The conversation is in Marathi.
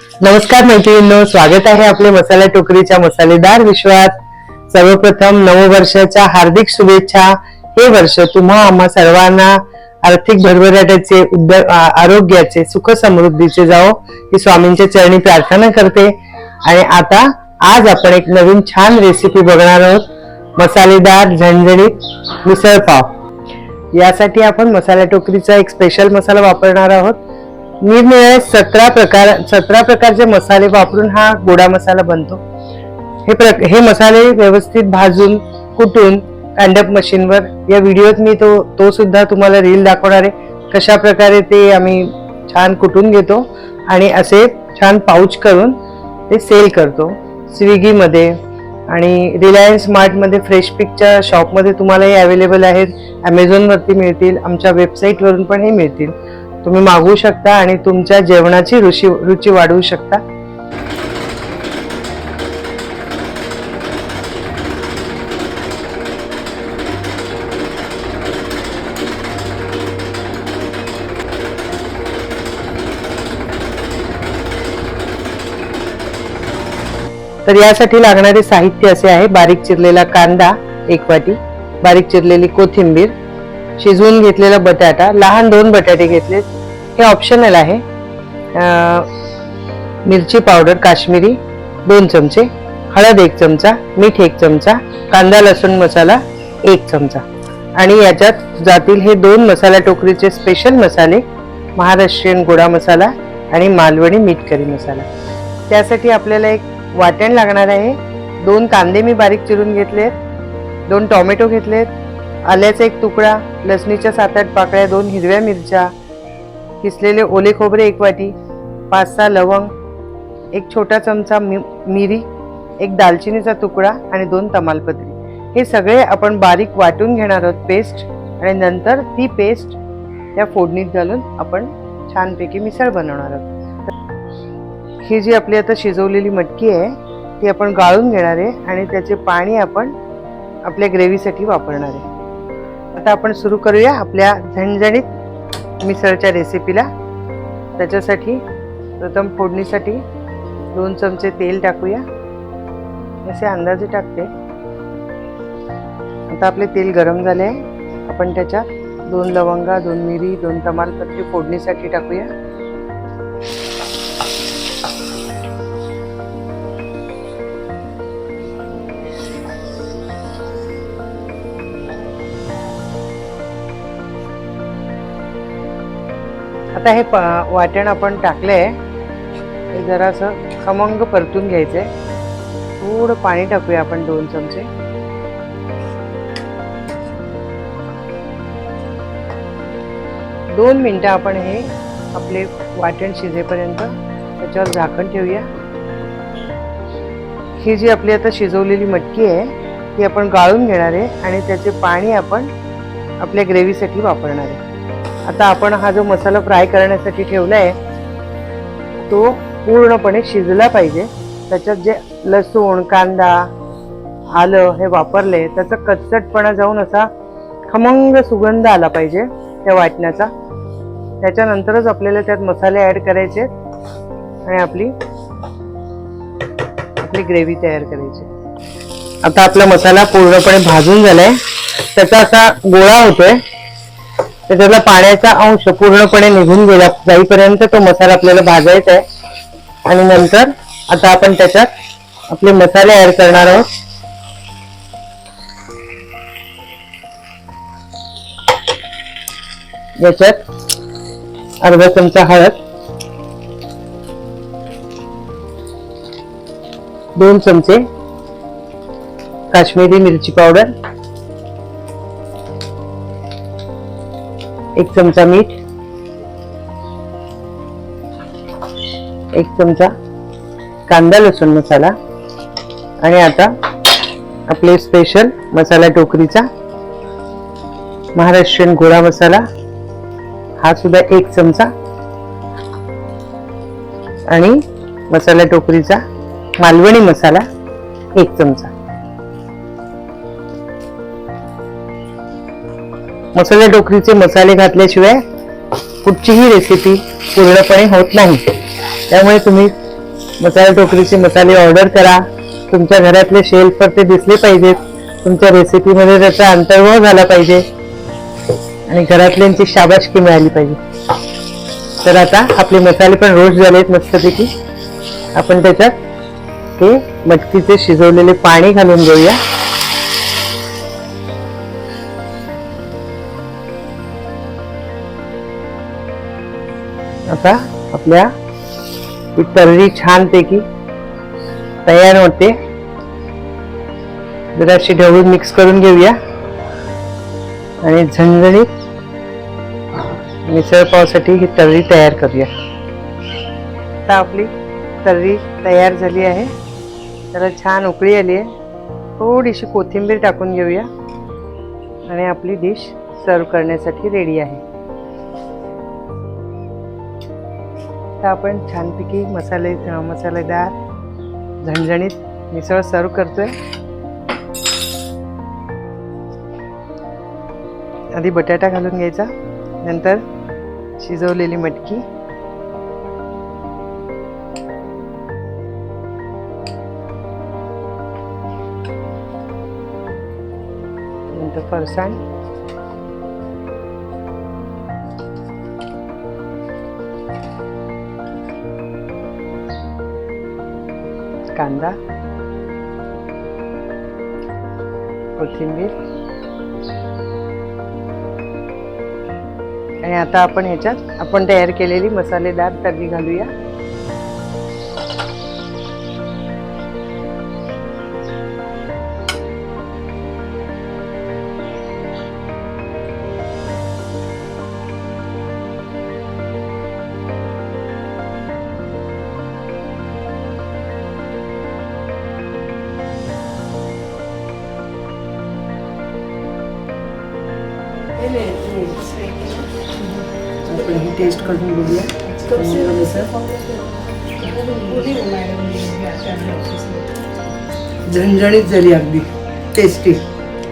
नमस्कार मैत्रिणींनो स्वागत आहे आपले मसाला टोकरीच्या मसालेदार विश्वात. सर्वप्रथम नववर्षाच्या हार्दिक शुभेच्छा. हे वर्ष तुम्हा आम्हा सर्वांना आर्थिक भरभराट्याचे आरोग्याचे सुख समृद्धीचे जाओ ही स्वामींच्या चरणी प्रार्थना करते. आणि आता आज आपण एक नवीन छान रेसिपी बघणार आहोत. मसालेदार झणझणीत मिसळपाव यासाठी आपण मसाला टोकरीचा एक स्पेशल मसाला वापरणार आहोत. निरनिराळे सतरा प्रकार सतरा प्रकारचे मसाले वापरून हा गोडा मसाला बनतो. हे प्र हे मसाले व्यवस्थित भाजून कुटून कांडप मशीनवर या व्हिडिओत मी तो तो सुद्धा तुम्हाला रील दाखवणार आहे. कशा प्रकारे ते आम्ही छान कुटून घेतो आणि असे छान पाऊच करून ते सेल करतो. स्विगीमध्ये आणि रिलायन्स स्मार्टमध्ये फ्रेश पिकच्या शॉपमध्ये तुम्हाला हे अवेलेबल आहेत. ॲमेझॉनवरती मिळतील आमच्या वेबसाईटवरून पण हे मिळतील. तुम्ही मागवू शकता आणि तुमच्या जेवणाची रुची रुची वाढवू शकता. तर यासाठी लागणारे साहित्य असे आहे बारीक चिरलेला कांदा एक वाटी बारीक चिरलेली कोथिंबीर शिजवून घेतलेला बटाटा लहान दोन बटाटे घेतले. हे ऑप्शनल आहे. मिरची पावडर काश्मीरी दोन चमचे हळद एक चमचा मीठ एक चमचा कांदा लसूण मसाला एक चमचा. आणि याच्यात जातील हे दोन मसाला टोकरीचे स्पेशल मसाले महाराष्ट्रीयन गोडा मसाला आणि मालवणी मीठ करी मसाला. त्यासाठी आपल्याला एक वाटण लागणार आहे. दोन कांदे मी बारीक चिरून घेतलेत दोन टोमॅटो घेतलेत आल्याचा एक तुकडा लसणीच्या सात आठ पाकळ्या दोन हिरव्या मिरच्या किसलेले ओले खोबरे एक वाटी पाच सहा लवंग एक छोटा चमचा मि- मिरी एक दालचिनीचा तुकडा आणि दोन तमालपत्री. हे सगळे आपण बारीक वाटून घेणार आहोत पेस्ट आणि नंतर ती पेस्ट त्या फोडणीत घालून आपण छानपैकी मिसळ बनवणार आहोत. ही जी आपली आता शिजवलेली मटकी आहे ती आपण गाळून घेणार आहे आणि त्याचे पाणी आपण आपल्या ग्रेव्हीसाठी वापरणार आहे. आता आपण सुरू करूया आपल्या झणझणीत मिसळच्या रेसिपीला त्याच्यासाठी प्रथम फोडणीसाठी दोन चमचे तेल टाकूया. असे अंदाजे टाकते. आता आपले तेल गरम झाले आहे. आपण त्याच्यात दोन लवंगा दोन मिरी दोन तमालपत्री फोडणीसाठी टाकूया. आता हे प- वाटण आपण टाकलंय. हे जरासं खमंग परतून घ्यायचंय. थोडं पाणी टाकूया आपण दोन चमचे. दोन मिनटं आपण हे आपले वाटण शिजेपर्यंत त्याच्यावर झाकण ठेवूया. ही जी आपली आता शिजवलेली मटकी आहे ती आपण गाळून घेणार आहे आणि त्याचे पाणी आपण आपल्या ग्रेव्हीसाठी वापरणार आहे. आता आपण हा जो मसाला फ्राय करण्यासाठी ठेवला आहे तो पूर्णपणे शिजला पाहिजे. त्याच्यात जे लसूण कांदा आलं हे वापरले त्याचा कच्चटपणा जाऊन असा खमंग सुगंध आला पाहिजे त्या वाटण्याचा. त्याच्यानंतरच आपल्याला त्यात मसाले ऍड करायचे आणि आपली आपली ग्रेव्ही तयार करायची. आता आपला मसाला पूर्णपणे भाजून झालाय. त्याचा असा गोळा होतोय. त्याच्यातला पाण्याचा अंश पूर्णपणे निघून गेला. जाईपर्यंत तो मसाला आपल्याला भाजायचा आहे. आणि नंतर आता आपण त्याच्यात आपले मसाले ऍड करणार आहोत. याच्यात अर्धा चमचा हळद दोन चमचे काश्मीरी मिरची पावडर एक चमचा मीठ. एक चमचा कांदा लसूण मसाला. आणि आता आपले स्पेशल मसाला टोकरीचा महाराष्ट्रीयन गोळा मसाला. हा सुद्धा एक चमचा. आणि मसाला टोकरीचा मालवणी मसाला एक चमचा. मसाल्या टोकरीचे मसाले घातल्याशिवाय कुठचीही रेसिपी पूर्णपणे होत नाही. त्यामुळे तुम्ही मसाल्या टोकरीचे मसाले ऑर्डर करा. तुमच्या घरातले शेल्फवर ते दिसले पाहिजेत. तुमच्या रेसिपीमध्ये त्याचा अंतर्भाव झाला पाहिजे. आणि घरातल्यांची शाबाशकी मिळाली पाहिजे. तर आता आपले मसाले पण रोज झालेत मस्तपैकी. आपण त्याच्यात हे मटकीचे शिजवलेले पाणी घालून घेऊया. आता आपल्या ही तर्री छानपैकी तयार होते. जराशी ढवळून मिक्स करून घेऊया. आणि झणझणीत मिसळ पावसाठी ही तर्री तयार करूया. आता आपली तर्री तयार झाली आहे. त्याला छान उकळी आली आहे. थोडीशी कोथिंबीर टाकून घेऊया. आणि आपली डिश सर्व करण्यासाठी रेडी आहे. आता आपण छानपैकी मसाले मसालेदार झणझणीत मिसळ सर्व करतोय. आधी बटाटा घालून घ्यायचा नंतर शिजवलेली मटकी. नंतर फरसाण. कांदा. कोथिंबीर आणि आता आपण ह्याच्यात आपण तयार केलेली मसालेदार तर्री घालूया. आपण ही टेस्ट करून बघूया. झणझणीत झाली अगदी. टेस्टी